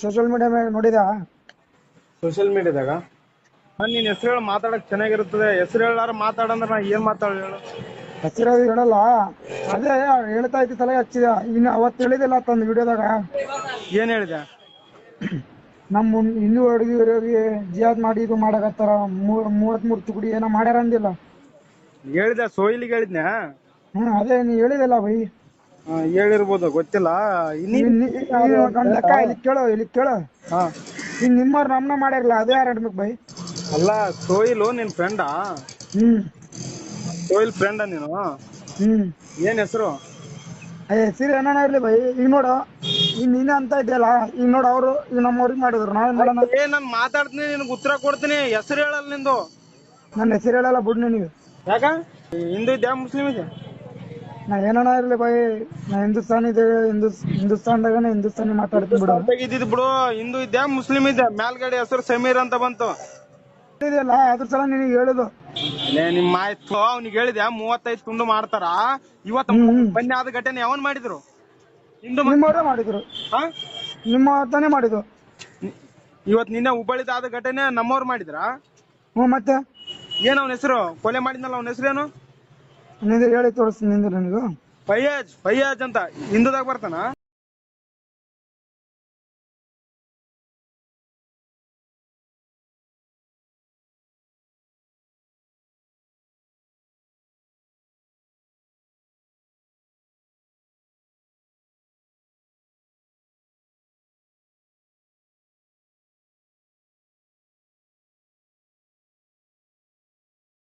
Social media ಮೇಲೆ ನೋಡಿದ social ಮೀಡಿಯಾದಾಗ ನಾನು ನಿನ್ನ ಹೆಸರು ಹೇಳಿ ಮಾತಾಡಕ್ ಚೆನ್ನಾಗಿರುತ್ತದೆ. ಹೆಸರು ಹೇಳಾರ ಮಾತಾಡಂದ್ರ ನಾ ಏನ್ ಮಾತಾಡ ಹೇಳು? ಹೆಸರು ಹೇಳಲ್ಲ. ಅದೇ ಹೇಳ್ತಾ ಇದ್ದ ತಲೆ ಹಚ್ಚಿದ. ಇನ್ನು ಅವತ್ತು ಹೇಳಿದಿಲ್ಲ ತಂದು ವಿಡಿಯೋದಾಗ. ಏನ್ ಹೇಳಿದೆ? ನಮ್ಮ ಹಿಂದೂ ಹುಡುಗಿಯರಿಗೆ ಜಿಯಾದ್ ಮಾಡಿ ಇದು ಮಾಡಕತ್ತಾರ. ಮೂವತ್ ಮೂರು ತುಕಡಿ ಏನೋ ಮಾಡ್ಯಾರ ಅಂದಿಲ್ಲ. ಹೇಳಿದೆ ಸೋಯಿಲಿಗೆ ಹೇಳಿದ್ನ? ಹ್ಮ್ ಅದೇ ನೀ ಹೇಳಿದಲ್ಲ ಬೈ. ಹಾ, ಹೇಳಿರ್ಬೋದು ಗೊತ್ತಿಲ್ಲ. ಇಲ್ಲಿ ಲೆಕ್ಕ ಇಲ್ಲಿ ಕೇಳು ಇಲ್ಲಿ ಕೇಳು. ಹಾ. ಈಗ ನಿಮ್ಮವ್ರು ನಮ್ನ ಮಾಡ್ಯಾರಲ್ಲ ಅದೇ ಯಾರು ಅಡ್ಬೇಕು ಬೈ ಅಲ್ಲ ಸೋಯಿಲು ನಿನ್ ಫ್ರೆಂಡಾ ಹ್ಮ್. ಸೋಯಿಲ್ ಫ್ರೆಂಡ ನೀನು? ಹ್ಮ್. ಏನ್ ಹೆಸರು? ಹೆಸರು ಏನಾನ ಇರ್ಲಿ ಬೈ ಈಗ ನೋಡು. ಈಗ ನೀನ ಅಂತ ಇದೆಯಲ್ಲ ಈಗ ನೋಡು ಅವರು ಈಗ ನಮ್ಮವ್ರಿಗೆ ಮಾಡಿದ್ರು ನಾವೇನ್ ಮಾಡೋಣ? ಏ ನಾನ್ ಮಾತಾಡ್ತೀನಿ ನಿನ್ಗೆ ಉತ್ತರ ಕೊಡ್ತೀನಿ ಹೆಸರು ಹೇಳಲ್ಲ ನಿಂದು. ನನ್ನ ಹೆಸರು ಹೇಳಲ್ಲ ಬಿಡ್ ನಿನಗೆ ಯಾಕ? ಹಿಂದೂ ಇದ್ಯಾ ಮುಸ್ಲಿಂ ಇದೆ ನಾ ಏನಾನ ಇರ್ಲಿ ಬಾಯಿ. ನಾ ಹಿಂದೂಸ್ತಾನ್ ಇದೆ ಹಿಂದೂಸ್ ಹಿಂದೂಸ್ತಾನ್ದಾಗನೆ ಹಿಂದೂಸ್ತಾನಿ ಮಾತಾಡ್ತೀನಿ ಬಿಡು. ಇದ್ದಿದ್ ಬಿಡು. ಹಿಂದೂ ಇದ್ದೆ ಮುಸ್ಲಿಂ ಇದ್ದೆ ಮ್ಯಾಲ್ಗಡೆ ಹೆಸರು ಸಮೀರ್ ಅಂತ ಬಂತು. ಇದೆಯಲ್ಲ ಅದ್ರ ಸಲ ನಿನಗೆ ಹೇಳುದು. ಲೇ ನಿಮ್ಮ ಆಯ್ತು ಅವ್ನಿಗೆ ಹೇಳಿದ್ಯಾ? ಮೂವತ್ತೈದು ತುಂಡು ಮಾಡ್ತಾರ? ಇವತ್ತು ಬನ್ನಿ ಆದ ಘಟನೆ ಯಾವನ್ ಮಾಡಿದ್ರು? ಹಿಂದೂ ಮ- ನಿಮ್ಮವರೇ ಮಾಡಿದ್ರು. ಹಾ? ನಿಮ್ಮ ತಾನೇ ಮಾಡಿದ್ರು ಇವತ್ ನಿನ್ನೆ ಹುಬ್ಬಳ್ಳಿದ ಆದ ಘಟನೆ ನಮ್ಮವ್ರು ಮಾಡಿದ್ರ? ಹ್ಮ್ ಮತ್ತೆ? ಏನ್ ಅವನ ಹೆಸರು? ಕೊಲೆ ಮಾಡಿದ್ನಲ್ಲ ಅವ್ನ ಹೆಸರೇನು? ನಿಂದು ಹೇಳಿ ತೋರಿಸ್ತೀನಿ ನಿಂದು ನನಗೂ. ಫೈಯಾಜ್ ಫೈಯಾಜ್ ಅಂತ ಹಿಂದದಾಗ ಬರ್ತಾನ?